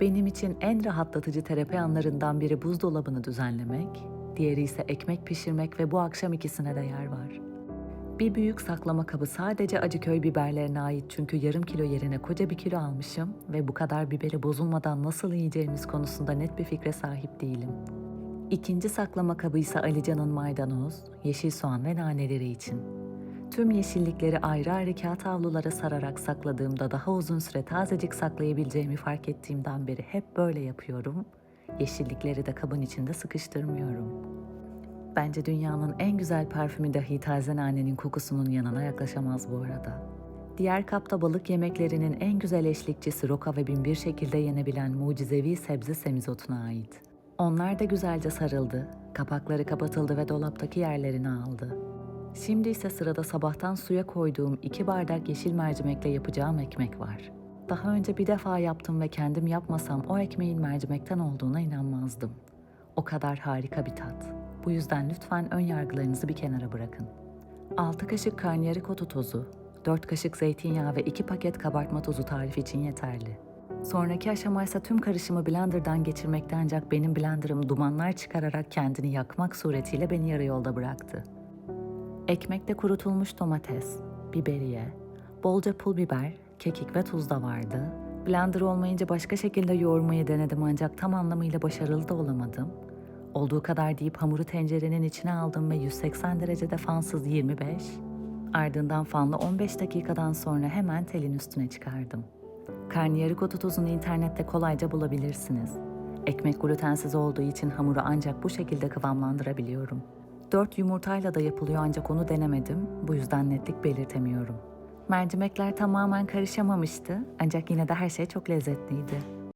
Benim için en rahatlatıcı terapi anlarından biri buzdolabını düzenlemek, diğeri ise ekmek pişirmek ve bu akşam ikisine de yer var. Bir büyük saklama kabı sadece Acıköy biberlerine ait çünkü yarım kilo yerine koca bir kilo almışım ve bu kadar biberi bozulmadan nasıl yiyeceğimiz konusunda net bir fikre sahip değilim. İkinci saklama kabı ise Alican'ın maydanoz, yeşil soğan ve naneleri için. Tüm yeşillikleri ayrı ayrı kağıt havlulara sararak sakladığımda daha uzun süre tazecik saklayabileceğimi fark ettiğimden beri hep böyle yapıyorum. Yeşillikleri de kabın içinde sıkıştırmıyorum. Bence dünyanın en güzel parfümü dahi taze nanenin kokusunun yanına yaklaşamaz bu arada. Diğer kapta balık yemeklerinin en güzel eşlikçisi roka ve bin bir şekilde yenebilen mucizevi sebze semizotuna ait. Onlar da güzelce sarıldı, kapakları kapatıldı ve dolaptaki yerlerini aldı. Şimdi ise sırada sabahtan suya koyduğum iki bardak yeşil mercimekle yapacağım ekmek var. Daha önce bir defa yaptım ve kendim yapmasam o ekmeğin mercimekten olduğuna inanmazdım. O kadar harika bir tat. Bu yüzden lütfen ön yargılarınızı bir kenara bırakın. 6 kaşık karnıyarık otu tozu, 4 kaşık zeytinyağı ve 2 paket kabartma tozu tarif için yeterli. Sonraki aşama ise tüm karışımı blenderdan geçirmekte ancak benim blenderım dumanlar çıkararak kendini yakmak suretiyle beni yarı yolda bıraktı. Ekmekte kurutulmuş domates, biberiye, bolca pul biber, kekik ve tuz da vardı. Blender olmayınca başka şekilde yoğurmayı denedim ancak tam anlamıyla başarılı da olamadım. Olduğu kadar deyip hamuru tencerenin içine aldım ve 180 derecede fansız 25, ardından fanlı 15 dakikadan sonra hemen telin üstüne çıkardım. Karnıyarık otu tozunu internette kolayca bulabilirsiniz. Ekmek glutensiz olduğu için hamuru ancak bu şekilde kıvamlandırabiliyorum. 4 yumurtayla da yapılıyor ancak onu denemedim. Bu yüzden netlik belirtemiyorum. Mercimekler tamamen karışamamıştı ancak yine de her şey çok lezzetliydi.